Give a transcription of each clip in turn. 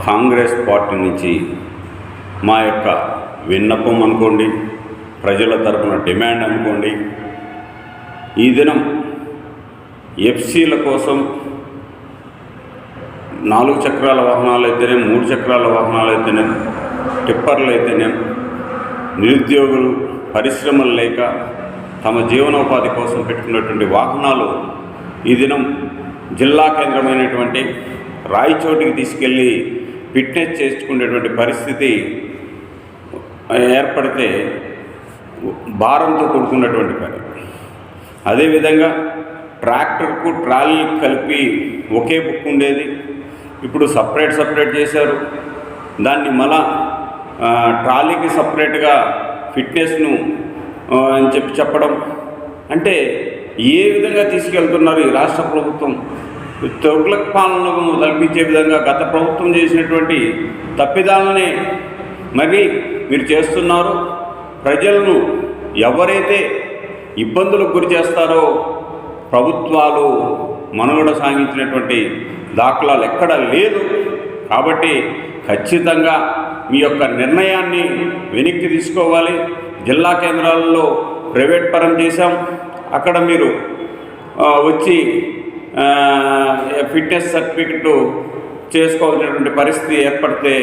Congress party నుంచి మా యొక్క విన్నపం అనుకోండి ప్రజల తరపున డిమాండ్ అనుకోండి ఈ దినం ఎఫ్సీల కోసం నాలుగు చక్రాల వాహనాలు అయితేనే మూడు చక్రాల వాహనాలు అయితేనే టిప్పర్లు అయితేనే నిరుద్యోగులు పరిశ్రమలు లేక తమ జీవనోపాధి కోసం పెట్టుకున్నటువంటి వాహనాలు ఈ దినం జిల్లా కేంద్రమైనటువంటి రాయచోటికి తీసుకెళ్ళి ఫిట్నెస్ చేసుకునేటువంటి పరిస్థితి ఏర్పడితే భారంతో కూడుకున్నటువంటి పని. అదేవిధంగా ట్రాక్టర్కు ట్రాలీ కలిపి ఒకే బుక్ ఉండేది. ఇప్పుడు సపరేట్ సపరేట్ చేశారు. దాన్ని మళ్ళా ట్రాలీకి సపరేట్గా ఫిట్నెస్ను అని చెప్పి చెప్పడం. అంటే ఏ విధంగా తీసుకెళ్తున్నారు ఈ రాష్ట్ర ప్రభుత్వం? తొగ్లక్ పాలనకు తలపించే విధంగా గత ప్రభుత్వం చేసినటువంటి తప్పిదాలని మరి మీరు చేస్తున్నారు. ప్రజలను ఎవరైతే ఇబ్బందులకు గురి చేస్తారో ప్రభుత్వాలు మనుగడ సాగించినటువంటి దాఖలాలు ఎక్కడ లేదు. కాబట్టి ఖచ్చితంగా మీ యొక్క నిర్ణయాన్ని వెనక్కి తీసుకోవాలి. జిల్లా కేంద్రాలలో ప్రైవేట్ పరం చేశాం. అక్కడ మీరు వచ్చి ఫిట్నెస్ సర్టిఫికెట్లు చేసుకోవాల్సినటువంటి పరిస్థితి ఏర్పడితే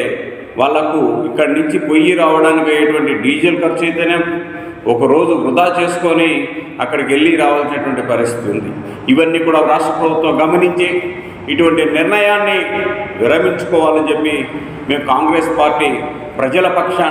వాళ్ళకు ఇక్కడి నుంచి పొయ్యి రావడానికి అయ్యేటువంటి డీజిల్ ఖర్చు అయితేనే ఒకరోజు వృధా చేసుకొని అక్కడికి వెళ్ళి రావాల్సినటువంటి పరిస్థితి ఉంది. ఇవన్నీ కూడా రాష్ట్ర ప్రభుత్వం గమనించి ఇటువంటి నిర్ణయాన్ని విరమించుకోవాలని చెప్పి మేము కాంగ్రెస్ పార్టీ ప్రజల పక్షాన